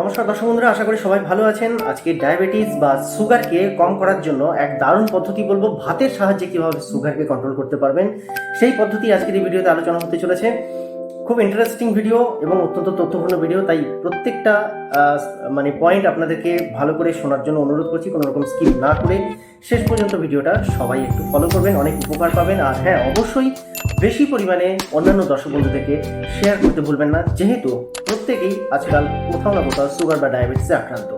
নমস্কার দর্শক বন্ধুরা, আশা করি সবাই ভালো আছেন। আজকে ডায়াবেটিস বা সুগারকে কম করার জন্য এক দারুণ পদ্ধতি বলব, ভাতের সাহায্যে কীভাবে সুগারকে কন্ট্রোল করতে পারবেন, সেই পদ্ধতি আজকের এই ভিডিওতে আলোচনা হতে চলেছে। খুব ইন্টারেস্টিং ভিডিও এবং অত্যন্ত তথ্যপূর্ণ ভিডিও তাই প্রত্যেকটা মানে পয়েন্ট আপনাদেরকে ভালো করে শোনার জন্য অনুরোধ করছি, কোনো রকম স্কিপ না করে শেষ পর্যন্ত ভিডিওটা সবাই একটু ফলো করবেন, অনেক উপকার পাবেন। আর হ্যাঁ অবশ্যই বেশি পরিমাণে অন্যান্য দর্শক বন্ধুদেরকে শেয়ার করতে ভুলবেন না, যেহেতু প্রত্যেকেই আজকাল কোথাও না কোথাও সুগার বা ডায়াবেটিসে আক্রান্ত।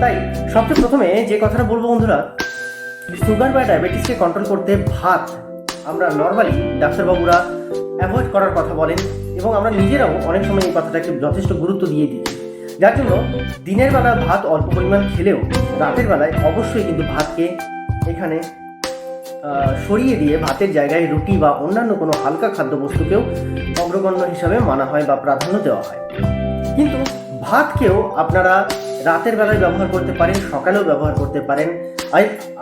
তাই সবচেয়ে প্রথমে যে কথাটা বলব বন্ধুরা সুগার বা ডায়াবেটিসকে কন্ট্রোল করতে ভাত আমরা নর্মালি ডাক্তারবাবুরা অ্যাভয়েড করার কথা বলেন এবং আমরা নিজেরাও অনেক সময় এই কথাটাকে যথেষ্ট গুরুত্ব দিয়ে দিই। যার জন্য দিনের বেলা ভাত অল্প পরিমাণ খেলেও রাতের বেলায় অবশ্যই কিন্তু ভাতকে এখানে সরিয়ে দিয়ে ভাতের জায়গায় রুটি বা অন্যান্য কোনো হালকা খাদ্যবস্তুকেও অগ্রগণ্য হিসাবে মানা হয় বা প্রাধান্য দেওয়া হয়। কিন্তু ভাতকেও আপনারা রাতের বেলায় ব্যবহার করতে পারেন, সকালেও ব্যবহার করতে পারেন।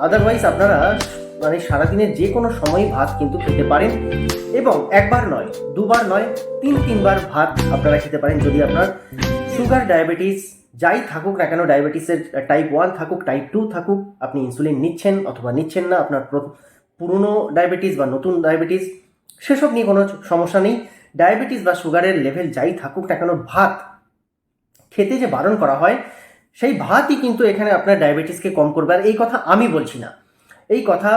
আদারওয়াইজ আপনারা মানে সারাদিনের যে কোনো সময় ভাত কিন্তু খেতে পারেন। এবং একবার নয়, দুবার নয়, তিন, তিনবার ভাত আপনারা খেতে পারেন যদি আপনার সুগার ডায়াবেটিস যাই থাকুক না কেন ডায়াবেটিসের টাইপ ওয়ান থাকুক টাইপ টু থাকুক, আপনি ইনসুলিন নিচ্ছেন অথবা নিচ্ছেন না, আপনার প্র- পুরনো ডায়াবেটিস বা নতুন ডায়াবেটিস সেসব নিয়ে কোনো সমস্যা নেই। ডায়াবেটিস বা সুগারের লেভেল যাই থাকুক না কেন, ভাত খেতে যে বারণ করা হয়, সেই ভাতই কিন্তু এখানে আপনার ডায়াবেটিসকে কম করবে। আর এই কথা আমি বলছি না। এই কথা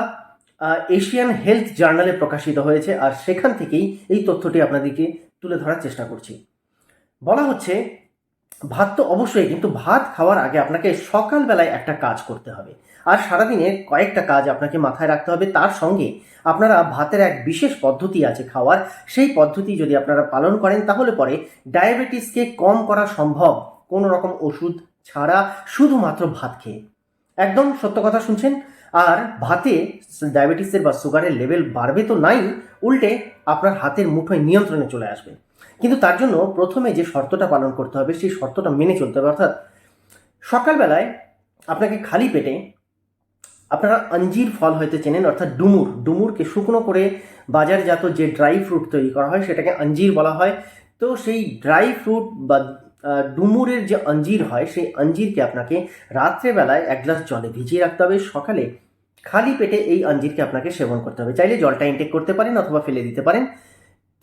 এশিয়ান হেলথ জার্নালে প্রকাশিত হয়েছে আর সেখান থেকেই এই তথ্যটি আপনাদেরকে তুলে ধরার চেষ্টা করছি। বলা হচ্ছে, ভাত তো অবশ্যই, কিন্তু ভাত খাওয়ার আগে আপনাকে সকালবেলায় একটা কাজ করতে হবে। আর সারাদিনে কয়েকটা কাজ আপনাকে মাথায় রাখতে হবে। তার সঙ্গে আপনারা ভাতের এক বিশেষ পদ্ধতি আছে খাওয়ার। সেই পদ্ধতি যদি আপনারা পালন করেন, তাহলে পরে ডায়াবেটিসকে কম করা সম্ভব। কোনো রকম ওষুধ ছাড়া শুধুমাত্র ভাত খেয়ে। একদম সত্য কথা শুনছেন? আর ভাতে ডায়াবেটিসের বা সুগারের লেভেল বাড়বে তো নাই, উল্টে আপনার হাতের মুঠোয় নিয়ন্ত্রণে চলে আসবে। কিন্তু তার জন্য প্রথমে যে শর্তটা পালন করতে হবে, সেই শর্তটা মেনে চলতে হবে। অর্থাৎ সকালবেলায় আপনাকে খালি পেটে আপনারা আঞ্জির ফল হয়তো চেনেন, অর্থাৎ ডুমুর। ডুমুরকে শুকনো করে বাজারজাত যে ড্রাই ফ্রুট তৈরি করা হয়, সেটাকে আঞ্জির বলা হয়। তো সেই ড্রাই ফ্রুট বা ডুমুরের যে আঞ্জির হয়, সেই আঞ্জিরকে আপনাকে রাত্রেবেলায় এক গ্লাস জলে ভিজিয়ে রাখতে হবে। সকালে খালি পেটে এই আঞ্জিরকে আপনাকে সেবন করতে হবে। চাইলে জলটা ইনটেক করতে পারেন অথবা ফেলে দিতে পারেন।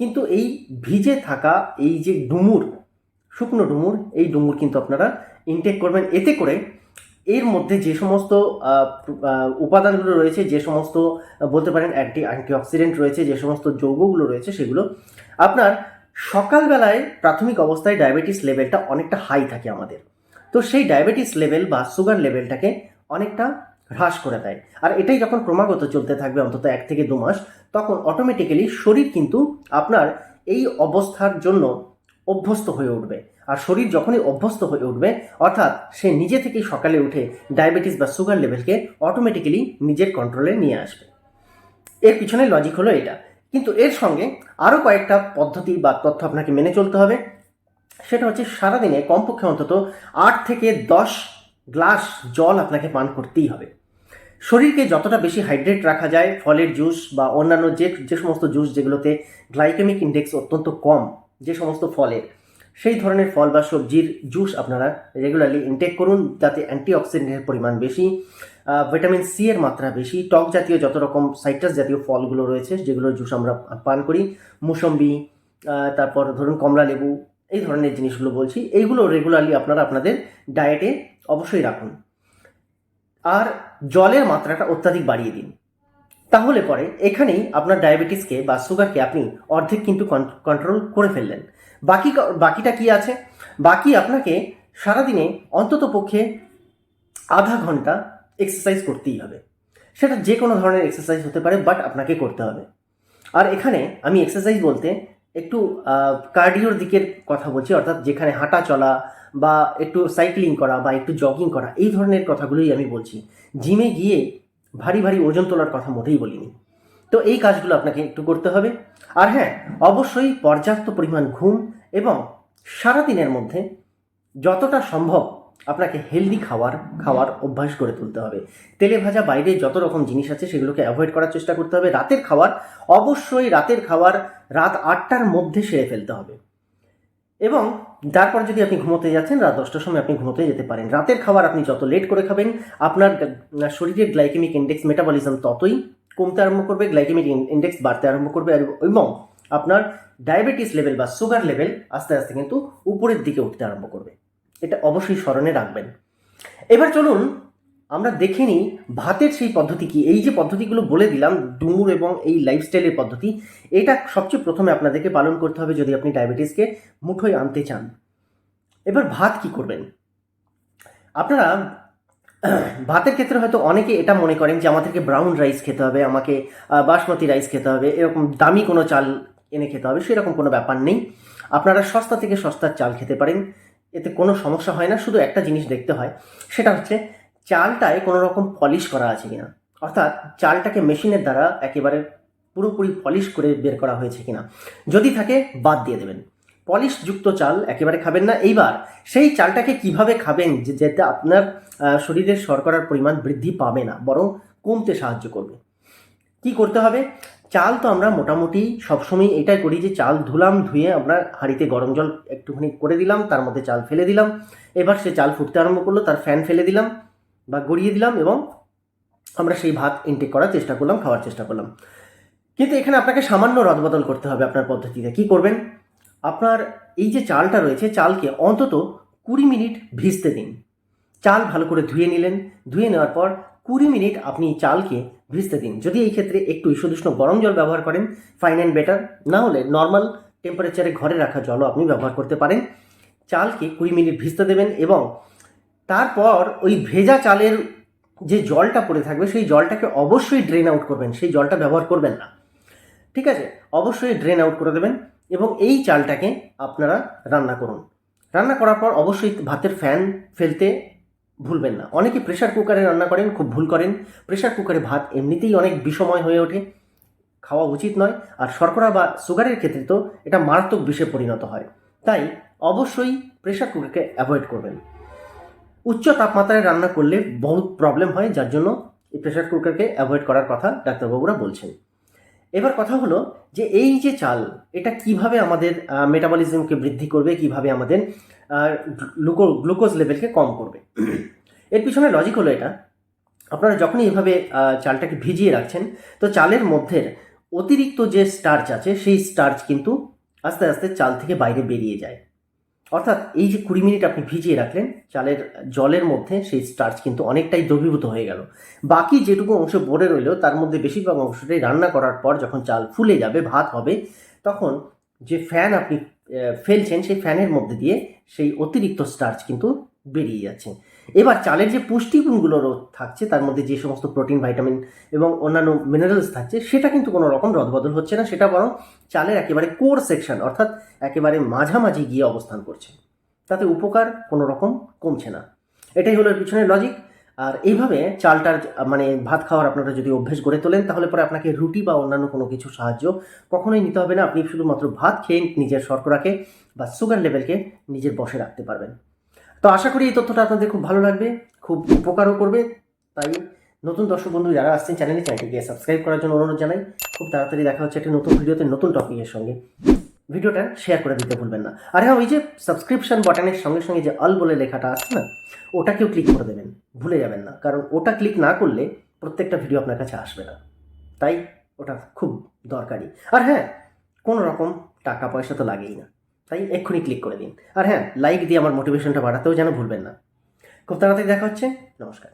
কিন্তু এই ভিজে থাকা এই যে ডুমুর, শুকনো ডুমুর, এই ডুমুর কিন্তু আপনারা ইনটেক করবেন। এতে করে এর মধ্যে যে সমস্ত উপাদানগুলো রয়েছে, যে সমস্ত বলতে পারেন অ্যান্টি অ্যান্টিঅক্সিডেন্ট রয়েছে, যে সমস্ত যৌগগুলো রয়েছে, সেগুলো আপনার সকালবেলায় প্রাথমিক অবস্থায় ডায়াবেটিস লেভেলটা অনেকটা হাই থাকে আমাদের। তো সেই ডায়াবেটিস লেভেল বা সুগার লেভেলটাকে অনেকটা হ্রাস করে দেয়। আর এটাই যখন ক্রমাগত চলতে থাকবে অন্তত এক থেকে দু মাস, তখন অটোমেটিক্যালি শরীর কিন্তু আপনার এই অবস্থার জন্য অভ্যস্ত হয়ে উঠবে। আর শরীর যখনই অভ্যস্ত হয়ে উঠবে, অর্থাৎ সে নিজে থেকেই সকালে উঠে ডায়াবেটিস বা সুগার লেভেলকে অটোমেটিক্যালি নিজের কন্ট্রোলে নিয়ে আসবে। এর পিছনে লজিক হলো এটা। কিন্তু এর সঙ্গে আরও কয়েকটা পদ্ধতি বা তথ্য আপনাকে মেনে চলতে হবে। সেটা হচ্ছে সারাদিনে কমপক্ষে অন্তত আট থেকে দশ গ্লাস জল আপনাকে পান করতেই হবে। শরীরকে যতটা বেশি হাইড্রেট রাখা যায়, ফলের জুস বা অন্যান্য যে যে সমস্ত জুস যেগুলোতে গ্লাইকেমিক ইন্ডেক্স অত্যন্ত কম, যে সমস্ত ফলের, সেই ধরনের ফল বা সবজির জুস আপনারা রেগুলারলি ইনটেক করুন যাতে অ্যান্টিঅক্সিডেন্টের পরিমাণ বেশি ভিটামিন সি এর মাত্রা বেশি, টক জাতীয় যত রকম সাইট্রাস জাতীয় ফলগুলো রয়েছে যেগুলোর জুস আমরা পান করি, মুসম্বি তারপর ধরুন কমলা লেবু, এই ধরনের জিনিসগুলো বলছি, এইগুলো রেগুলারলি আপনারা আপনাদের ডায়েটে অবশ্যই রাখুন। আর জলের মাত্রাটা অত্যাধিক বাড়িয়ে দিন। তাহলে পরে এখানেই আপনার ডায়াবেটিসকে বা সুগারকে আপনি অর্ধেক কিন্তু কন্ট্রোল করে ফেললেন। বাকি বাকিটা কি আছে? বাকি আপনাকে সারাদিনে অন্তত পক্ষে আধা ঘণ্টা এক্সারসাইজ করতেই হবে। সেটা যে কোনো ধরনের এক্সারসাইজ হতে পারে বাট আপনাকে করতে হবে। আর এখানে আমি এক্সারসাইজ বলতে একটু কার্ডিওর দিকের কথা বলছি, অর্থাৎ যেখানে হাঁটা চলা বা একটু সাইক্লিং করা বা একটু জগিং করা, এই ধরনের কথাগুলোই আমি বলছি। জিমে গিয়ে ভারী ভারী ওজন তোলার কথা মোটেই বলিনি। তো এই কাজগুলো আপনাকে একটু করতে হবে। আর হ্যাঁ অবশ্যই পর্যাপ্ত পরিমাণ ঘুম এবং সারাদিনের মধ্যে যতটা সম্ভব আপনাকে হেলদি খাবার খাওয়ার অভ্যাস করে তুলতে হবে। তেলে ভাজা বাইরে যত রকম জিনিস আছে সেগুলোকে অ্যাভয়েড করার চেষ্টা করতে হবে। রাতের খাবার অবশ্যই রাতের খাবার রাত আটটার মধ্যে সেরে ফেলতে হবে। এবং তারপর যদি আপনি ঘুমোতে যাচ্ছেন, রাত দশটার সময় আপনি ঘুমোতে যেতে পারেন। রাতের খাবার আপনি যত লেট করে খাবেন, আপনার শরীরের গ্লাইকেমিক ইন্ডেক্স মেটাবলিজম ততই কমতে আরম্ভ করবে গ্লাইকেমিক ইন্ডেক্স বাড়তে আরম্ভ করবে এবং আপনার ডায়াবেটিস লেভেল বা সুগার লেভেল আস্তে আস্তে কিন্তু উপরের দিকে উঠতে আরম্ভ করবে। এটা অবশ্যই স্মরণে রাখবেন। এবার চলুন আমরা দেখে নিই ভাতের সেই পদ্ধতি কি। এই যে পদ্ধতিগুলো বলে দিলাম, ডুমুর এবং এই লাইফস্টাইলের পদ্ধতি, এটা সবচেয়ে প্রথমে আপনাদেরকে পালন করতে হবে যদি আপনি ডায়াবেটিসকে মুঠোয় আনতে চান। এবার ভাত কি করবেন? আপনারা ভাতের ক্ষেত্রে হয়তো অনেকে এটা মনে করেন যে আমাদেরকে ব্রাউন রাইস খেতে হবে, আমাকে বাসমতি রাইস খেতে হবে, এরকম দামি কোনো চাল এনে খেতে হবে, সেরকম কোনো ব্যাপার নেই। আপনারা সস্তা থেকে সস্তার চাল খেতে পারেন। এতে কোনো সমস্যা হয় না, শুধু একটা জিনিস দেখতে হয়, সেটা হচ্ছে চালটায় কোনো রকম পলিশ করা আছে কিনা। অর্থাৎ চালটাকে মেশিনের দ্বারা একেবারে পুরোপুরি পলিশ করে বের করা হয়েছে কিনা। যদি থাকে, বাদ দিয়ে দেবেন। পলিশযুক্ত চাল একেবারে খাবেন না। এইবার সেই চালটাকে কীভাবে খাবেন, যে যেটা আপনার শরীরের শর্করার পরিমাণ বৃদ্ধি পাবে না, বরং কমতে সাহায্য করবে। কি করতে হবে? চাল তো আমরা মোটামুটি সবসময় এটাই করি যে চাল ধুলাম, ধুয়ে আমরা হাঁড়িতে গরম জল একটুখানি করে দিলাম, তার মধ্যে চাল ফেলে দিলাম। এবার সে চাল ফুটতে আরম্ভ করল, তার ফ্যান ফেলে দিলাম বা গড়িয়ে দিলাম এবং আমরা সেই ভাত ইনটেক করার চেষ্টা করলাম, খাওয়ার চেষ্টা করলাম। কিন্তু এখানে আপনাকে সামান্য রদবদল করতে হবে আপনার পদ্ধতিতে। কি করবেন? আপনার এই যে চালটা রয়েছে, চালকে অন্তত কুড়ি মিনিট ভিজতে দিন। চাল ভালো করে ধুয়ে নিলেন, ধুয়ে নেওয়ার পর কুড়ি মিনিট আপনি চালকে ভিজতে দিন। যদি এই ক্ষেত্রে একটু ঈষদুষ্ণ গরম জল ব্যবহার করেন ফাইন অ্যান্ড বেটার না হলে নর্মাল টেম্পারেচারে ঘরে রাখা জলও আপনি ব্যবহার করতে পারেন। চালকে কুড়ি মিনিট ভিজতে দেবেন এবং তারপর ওই ভেজা চালের যে জলটা পড়ে থাকবে, সেই জলটাকে অবশ্যই ড্রেন আউট করবেন। সেই জলটা ব্যবহার করবেন না। ঠিক আছে? অবশ্যই ড্রেন আউট করে দেবেন এবং এই চালটাকে আপনারা রান্না করুন। রান্না করার পর অবশ্যই ভাতের ফ্যান ফেলতে ভুলবেন না। অনেকে প্রেশার কুকারে রান্না করেন, খুব ভুল করেন। প্রেশার কুকারে ভাত এমনিতেই অনেক বিষময় হয়ে ওঠে। খাওয়া উচিত নয়। আর শর্করা বা সুগারের ক্ষেত্রে তো এটা মারাত্মক বিষে পরিণত হয়। তাই অবশ্যই প্রেশার কুকারকে অ্যাভয়েড করবেন। উচ্চ তাপমাত্রায় রান্না করলে বহুত প্রবলেম হয়। যার জন্য এই প্রেশার কুকারকে অ্যাভয়েড করার কথা ডাক্তারবাবুরা বলছেন। এবার কথা হলো যে এই যে চাল, এটা কীভাবে আমাদের মেটাবলিজমকে বৃদ্ধি করবে, কীভাবে আমাদের গ্লুকো গ্লুকোজ লেভেলকে কম করবে। এর পিছনে লজিক হলো এটা, আপনারা যখনই এভাবে চালটাকে ভিজিয়ে রাখছেন, তো চালের মধ্যে অতিরিক্ত যে স্টার্চ আছে, সেই স্টার্চ কিন্তু আস্তে আস্তে চাল থেকে বাইরে বেরিয়ে যায়। অর্থাৎ এই যে কুড়ি মিনিট আপনি ভিজিয়ে রাখলেন, চালের জলের মধ্যে সেই স্টার্চ কিন্তু অনেকটাই দ্রবীভূত হয়ে গেল। বাকি যেটুকু অংশ বড়ে রইল, তার মধ্যে বেশিরভাগ অংশটাই রান্না করার পর যখন চাল ফুলে যাবে, ভাত হবে, তখন যে ফ্যান আপনি ফেলছেন, সেই ফ্যানের মধ্যে দিয়ে সেই অতিরিক্ত স্টার্চ কিন্তু বেরিয়ে যাচ্ছে। এবার চালের যে পুষ্টিগুণগুলো থাকছে, তার মধ্যে যে সমস্ত প্রোটিন, ভাইটামিন এবং অন্যান্য মিনারেলস থাকছে, সেটা কিন্তু কোনো রকম রদবদল হচ্ছে না, সেটা বরং চালের একেবারে কোর সেকশন অর্থাৎ একেবারে মাঝামাঝি গিয়ে অবস্থান করছে। তাতে উপকার কোনো রকম কমছে না। এটাই হলো এর পিছনের লজিক আর এইভাবে চালটার মানে ভাত খাওয়ার আপনারা যদি অভ্যেস গড়ে তোলেন, তাহলে পরে আপনাকে রুটি বা অন্যান্য কোনো কিছু সাহায্য কখনোই নিতে হবে না। আপনি শুধুমাত্র ভাত খেয়ে নিজের শর্করাকে বা সুগার লেভেলকে নিজের বসে রাখতে পারবেন। তো আশা করি এই তথ্যটা আপনাদের খুব ভালো লাগবে, খুব উপকারও করবে। তাই নতুন দর্শক বন্ধু যারা আসছেন চ্যানেলে চ্যানেলটিকে সাবস্ক্রাইব করার জন্য অনুরোধ জানাই। খুব তাড়াতাড়ি দেখা হচ্ছে একটা নতুন ভিডিওতে, নতুন টপিকের সঙ্গে। ভিডিওটা শেয়ার করে দিতে ভুলবেন না। আর হ্যাঁ ওই যে সাবস্ক্রিপশন বাটনের সঙ্গে সঙ্গে যে অল বলে লেখাটা আসছে না, ওটাকেও ক্লিক করে দেবেন। ভুলে যাবেন না। কারণ ওটা ক্লিক না করলে প্রত্যেকটা ভিডিও আপনার কাছে আসবে না। তাই ওটা খুব দরকারি। আর হ্যাঁ কোনো রকম টাকা পয়সা তো লাগেই না। তাই এক্ষুনি ক্লিক করে দিন। আর হ্যাঁ লাইক দিয়ে আমার মোটিভেশনটা বাড়াতেও যেন ভুলবেন না। খুব তাড়াতাড়ি দেখা হচ্ছে। নমস্কার।